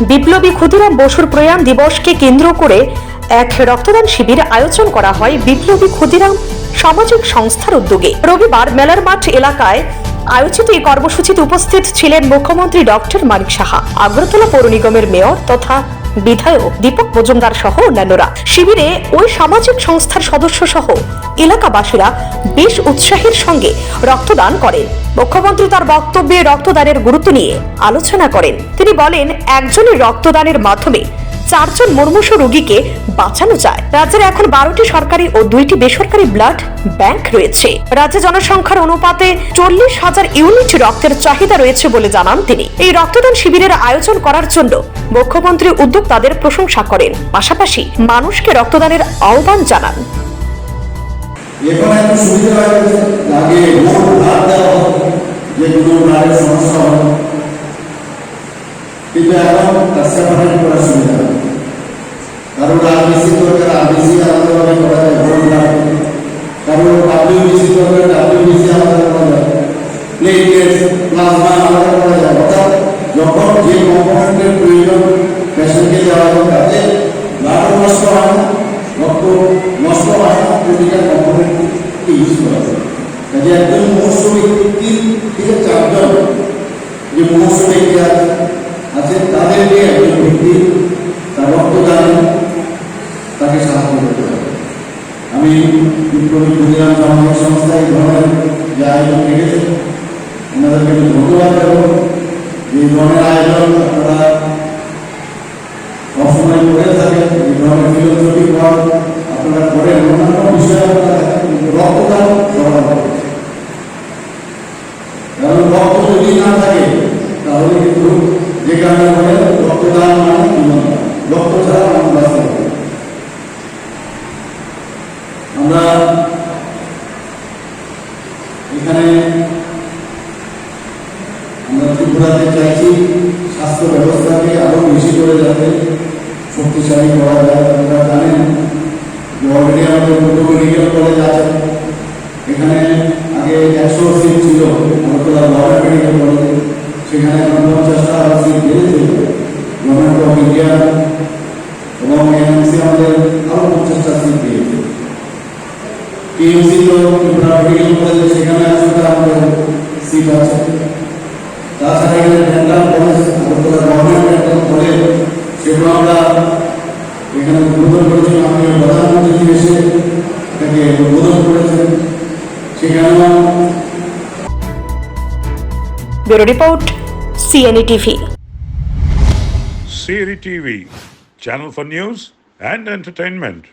বিপ্লবী ক্ষুদিরাম বসুর প্রয়াণ দিবসকে কেন্দ্র করে এক রক্তদান শিবির আয়োজন করা হয় বিপ্লবী ক্ষুদিরাম সামাজিক সংস্থার উদ্যোগে। রবিবার মেলার মাঠ এলাকায় আয়োজিত এই কর্মসূচিতে উপস্থিত ছিলেন মুখ্যমন্ত্রী ডক্টর মানিক সাহা, আগরতলা পৌর নিগমের মেয়র তথা বিধায়ক দীপক মজুমদার সহ অন্যান্যরা। শিবিরে ওই সামাজিক সংস্থার সদস্য সহ এলাকাবাসীরা বেশ উৎসাহের সঙ্গে রক্তদান করেন। মুখ্যমন্ত্রী তার বক্তব্যে রক্তদানের গুরুত্ব নিয়ে আলোচনা করেন। তিনি বলেন, একজনের রক্তদানের মাধ্যমে চারজন মুর্মুষ রোগীকে বাঁচানো যায়। রাজ্যের এখন বারোটি সরকারি ও দুইটি বেসরকারি ব্লাড ব্যাংক রয়েছে। রাজ্যে জনসংখ্যার অনুপাতে চল্লিশ হাজার ইউনিট রক্তের চাহিদা রয়েছে বলে জানান তিনি। এই রক্তদান শিবিরের আয়োজন করার জন্য মুখ্যমন্ত্রী উদ্যোক্তাদের প্রশংসা করেন। পাশাপাশি মানুষকে রক্তদানের আহ্বান জানান। কিন্তু এখন কাস্টমারের করা সুবিধা কারণ আরবিসি দরকার আরবিসি আলাদাভাবে করা যায় ভাত কারণ ডাব্লিউবিসি দরকার ডাব্লিউবিসি আলাদা করা যায় প্লাজমা আলাদা করা যায়। অর্থাৎ যখন যে কম্পোনেন্টের প্রয়োজন পেশেন্টকে দেওয়া হয়, তাতে ব্লাডও নষ্ট হয় না, রক্ত নষ্ট হয় না প্রতিটা কম্পোনেন্টকে ইউজ করা যায়। কাজে একজন মুমূর্ষ ব্যক্তি থেকে চারজন যে মুমূর্ষ ব্যক্তি আছে, তাদেরকে একজন ব্যক্তি তার রক্তদান তাকে সাহায্য করতে হবে আমি বিপ্লবী ক্ষুদিরাম এই ধরনের যে আয়োজন রেখেছে ওনাদেরকে আমি ধন্যবাদ দেবো যে ধরনের আয়োজন আপনারা সবসময় করে থাকেন এই ধরনের ফিলোসফি ওয়ার্ক আপনারা করেন, অন্যান্য বিষয়ে আপনারা রক্তদান সবার হবে। কারণ রক্ত যদি না থাকে, তাহলে কিন্তু যে কারণে বলে রক্তদান মানে জীবন দান। রক্ত ছাড়া মানুষ বাঁচতে পারে না। আমরা এখানে আমরা ত্রিপুরাতে চাইছি স্বাস্থ্য ব্যবস্থাকে আরও বেশি করে যাতে শক্তিশালী করা যায়। আপনারা জানেন অলরেডি আমাদের দুটো মেডিকেল কলেজ আছে। এখানে আগে একশো সিট ছিল আগরতলা মেডিকেল কলেজে সেখানে পঞ্চাশটা সিট বেড়েছে। গভর্নমেন্ট অফ ইন্ডিয়া টিএমসি তো ত্রিপুরা মেডিকেল কলেজে সেখানে একশোটা আমাদের সিট আছে তাছাড়া এখানে dental college Agartala government dental college সেগুলো আমরা এখানে উদ্বোধন করেছি আমি প্রধানমন্ত্রী এসে এটাকে উদ্বোধন করেছেন সেখানেও bureau report CNE TV Siri TV, channel for news and entertainment.